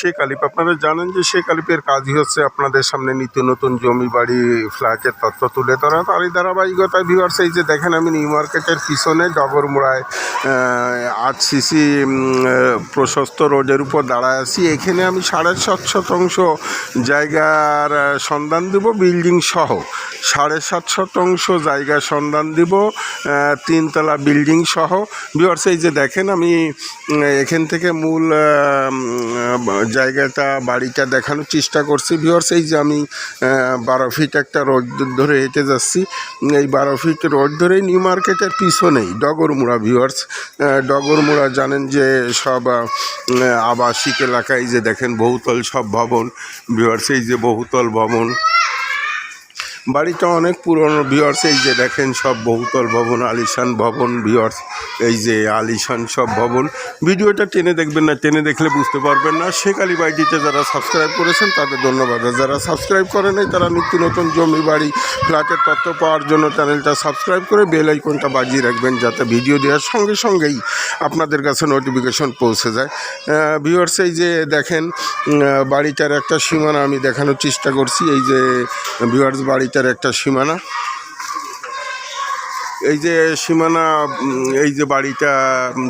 শেখ আলিপ আপনারা জানেন যে শেখ আলিপের কাজই হচ্ছে আপনাদের সামনে নিত্য নতুন জমি বাড়ি, ফ্ল্যাটের তথ্য তুলে ধরা। তারই ধারাবাহিকতায় ভিউয়ার্স এই যে দেখেন, আমি নিউ মার্কেটের পিছনে ডগরমুড়ায় আট সিসি প্রশস্ত রোডের উপর দাঁড়ায় আছি। এখানে আমি সাড়ে সাত শতাংশ জায়গার সন্ধান দেব, বিল্ডিং সহ। সাড়ে সাত শতাংশ জায়গার সন্ধান দিব তিনতলা বিল্ডিং সহ। ভিউয়ার্স এই যে দেখেন, আমি এখান থেকে মূল জায়গাটা, বাড়িটা দেখানোর চেষ্টা করছি। ভিওর্স এই যে আমি বারো ফিট একটা রোড ধরে হেঁটে যাচ্ছি। এই বারো ফিট রোড ধরেই নিউ মার্কেটের পিছনেই ডগরমুড়া ভিওর্স ডগরমুড়া জানেন যে সব আবাসিক এলাকায় যে দেখেন বহুতল সব ভবন। ভিওর্স এই যে বহুতল ভবন। বাড়িটা অনেক পুরনো ভিওর্স এই যে দেখেন সব বহুতল ভবন, আলিশান ভবন ভিওর্স এই যে আলিশান সব ভবন। ভিডিওটা টেনে দেখবেন না, টেনে দেখলে বুঝতে পারবেন না। আলী বাড়িটিতে যারা সাবস্ক্রাইব করেছেন, তাদের ধন্যবাদ। যারা সাবস্ক্রাইব করে নাই, তারা নিত্য নতুন জমি বাড়ি, ফ্ল্যাটের তথ্য পাওয়ার জন্য চ্যানেলটা সাবস্ক্রাইব করে বেল আইকনটা বাজিয়ে রাখবেন, যাতে ভিডিও দেওয়ার সঙ্গে সঙ্গেই আপনাদের কাছে নোটিফিকেশন পৌঁছে যায়। ভিওর্স এই যে দেখেন বাড়িটার একটা সীমানা আমি দেখানোর চেষ্টা করছি। এই যে ভিওর্স বাড়িটার একটা সীমানা। এই যে সীমানা এই যে বাড়িটা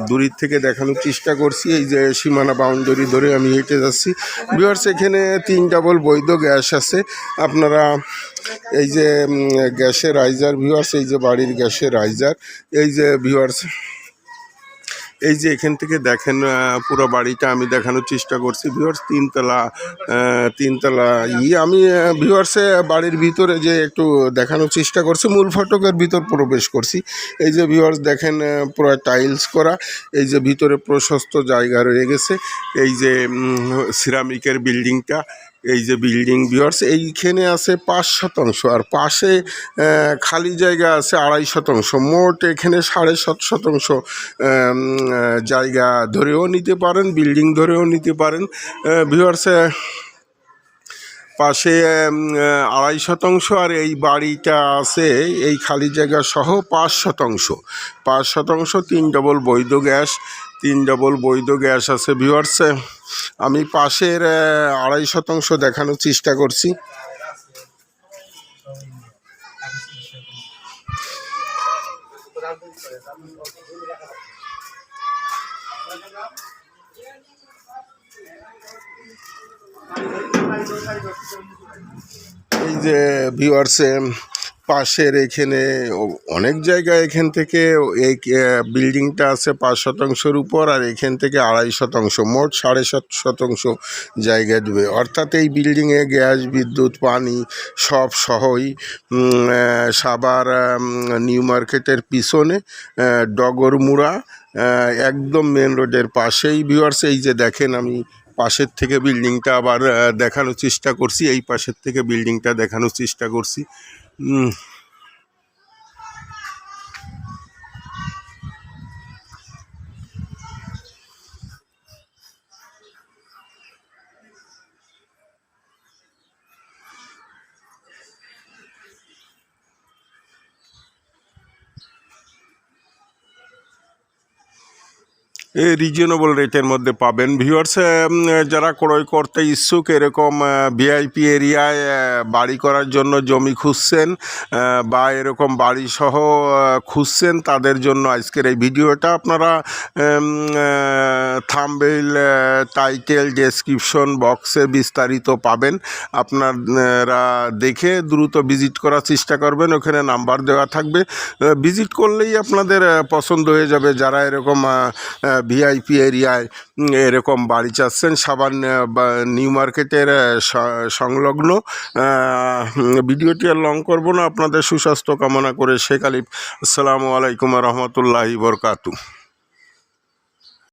দূরের থেকে দেখানোর চেষ্টা করছি, এই যে সীমানা বাউন্ডারি ধরে আমি হেঁটে যাচ্ছি। ভিওর্স এখানে তিন ডাবল বৈধ গ্যাস আছে। আপনারা এই যে গ্যাসের রাইজার ভিওয়ার্স এই যে বাড়ির গ্যাসের রাইজার এই যে ভিওয়ার্স এই যে এখান থেকে দেখেন পুরো বাড়িটা আমি দেখানোর চেষ্টা করছি ভিউয়ার্স তিনতলা তিনতলা ই। আমি ভিউয়ার্সে বাড়ির ভিতরে যে একটু দেখানোর চেষ্টা করছি, মূল ফটকের ভিতর প্রবেশ করছি। এই যে ভিউয়ার্স দেখেন পুরো টাইলস করা, এই যে ভিতরে প্রশস্ত জায়গা রয়ে গেছে। এই যে সিরামিকের বিল্ডিংটা এই যে বিল্ডিং ভিওয়ার্স এইখানে আছে পাঁচ শতাংশ আর পাশে খালি জায়গা আছে আড়াই শতাংশ। মোট এখানে সাড়ে সাত শতাংশ জায়গা ধরেও নিতে পারেন বিল্ডিং ধরেও নিতে পারেন। ভিউয়ার্সে পাশে আড়াই শতাংশ আর এই বাড়িটা আছে, এই খালি জায়গা সহ পাঁচ শতাংশ। পাঁচ শতাংশ, তিন ডবল বৈধ গ্যাস, তিন ডবল বৈধ গ্যাস আছে ভিউয়ার্সে আমি পাশের আড়াই শতাংশ দেখানোর চেষ্টা করছি। এই যে ভিউয়ার্সে পাশের এখানে অনেক জায়গায় এখান থেকে এই বিল্ডিংটা আছে পাঁচ শতাংশের উপর আর এখান থেকে আড়াই শতাংশ, মোট সাড়ে সাত শতাংশ জায়গা দেবে অর্থাৎ এই বিল্ডিংয়ে গ্যাস, বিদ্যুৎ, পানি সব সহই সাবার নিউ মার্কেটের পিছনে ডগরমুড়া একদম মেন রোডের পাশেই। ভিউয়ার্স এই যে দেখেন আমি পাশের থেকে বিল্ডিংটা আবার দেখানোর চেষ্টা করছি। এই পাশের থেকে বিল্ডিংটা দেখানোর চেষ্টা করছি। রিজনেবল রেটের মধ্যে পাবেন। ভিউয়ার্স যারা ক্রয় করতে ইচ্ছুক, এরকম ভিআইপি এরিয়ায় বাড়ি করার জন্য জমি খুঁজছেন বা এরকম বাড়ি সহ খুঁজছেন, তাদের জন্য আজকের এই ভিডিওটা আপনারা থামবেল টাইটেল ডেসক্রিপশন বক্সে বিস্তারিত পাবেন। আপনারা দেখে দ্রুত ভিজিট করার চেষ্টা করবেন, ওখানে নাম্বার দেওয়া থাকবে। ভিজিট করলেই আপনাদের পছন্দ হয়ে যাবে। যারা এরকম ভিআইপি এরিয়ায় এরকম বাড়ি চাচ্ছেন, সাবান নিউ মার্কেটের সংলগ্ন। ভিডিওটি আর লং করব না, আপনাদের সুস্বাস্থ্য কামনা করে শেখ আলিফ, আসসালামু আলাইকুম রহমতুল্লাহি বরকাতু